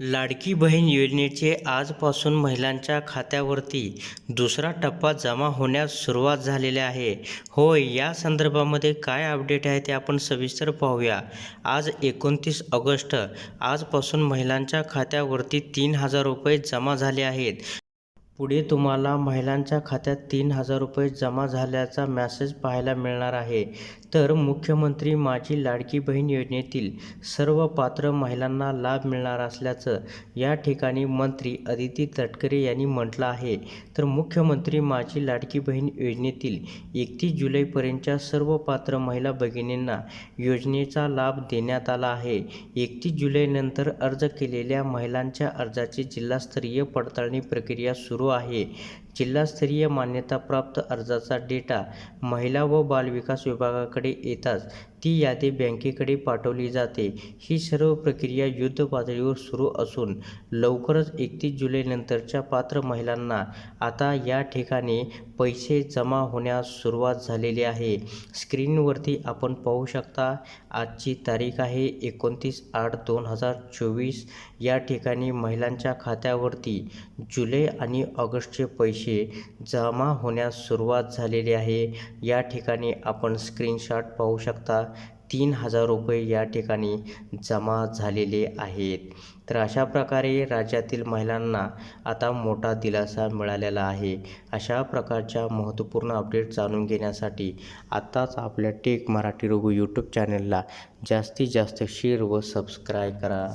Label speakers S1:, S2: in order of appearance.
S1: लाडकी बहीण योजनेचे आजपासून महिलांच्या खात्यावरती दुसरा टप्पा जमा होण्यास सुरुवात झालेली आहे. होय या संदर्भामध्ये काय अपडेट आहे ते आपण सविस्तर पाहूया. आज एकोणतीस ऑगस्ट आजपासून महिलांच्या खात्यावरती तीन हजार रुपये जमा झाले आहेत. पुढे तुम्हाला महिलांच्या खात्यात तीन हजार रुपये जमा झाल्याचा मॅसेज पाहायला मिळणार आहे. तर मुख्यमंत्री माझी लाडकी बहीण योजनेतील सर्व पात्र महिलांना लाभ मिळणार असल्याचं या ठिकाणी मंत्री अदिती तटकरे यांनी म्हटलं आहे. तर मुख्यमंत्री माझी लाडकी बहीण योजनेतील एकतीस जुलैपर्यंतच्या सर्व पात्र महिला भगिनींना योजनेचा लाभ देण्यात आला आहे. एकतीस जुलैनंतर अर्ज केलेल्या महिलांच्या अर्जाची जिल्हास्तरीय पडताळणी प्रक्रिया सुरू आहे. जिल्हास्तरीय मान्यताप्राप्त अर्जाचा डेटा महिला व बालविकास विभागाकडे येताच ती यादी बँकेकडे पाठवली जाते. ही सर्व प्रक्रिया युद्ध पातळीवर सुरू असून लवकरच एकतीस जुलैनंतरच्या पात्र महिलांना आता या ठिकाणी पैसे जमा होण्यास सुरुवात झालेली आहे. स्क्रीनवरती आपण पाहू शकता आजची तारीख आहे एकोणतीस आठ दोन हजार चोवीस. या ठिकाणी महिलांच्या खात्यावरती जुलै आणि ऑगस्टचे पैसे जमा होण्यास सुरुवात झालेली आहे. या ठिकाणी आपण स्क्रीनशॉट पाहू शकता तीन हजार रुपये या ठिकाणी जमा झालेले आहेत. तर अशा प्रकारे राज्यातील महिलांना आता मोठा दिलासा मिळालेला आहे. अशा प्रकारच्या महत्त्वपूर्ण अपडेट जाणून घेण्यासाठी आत्ताच आपल्या टेक मराठी रघु यूट्यूब चॅनलला जास्तीत जास्त शेअर व सबस्क्राईब करा.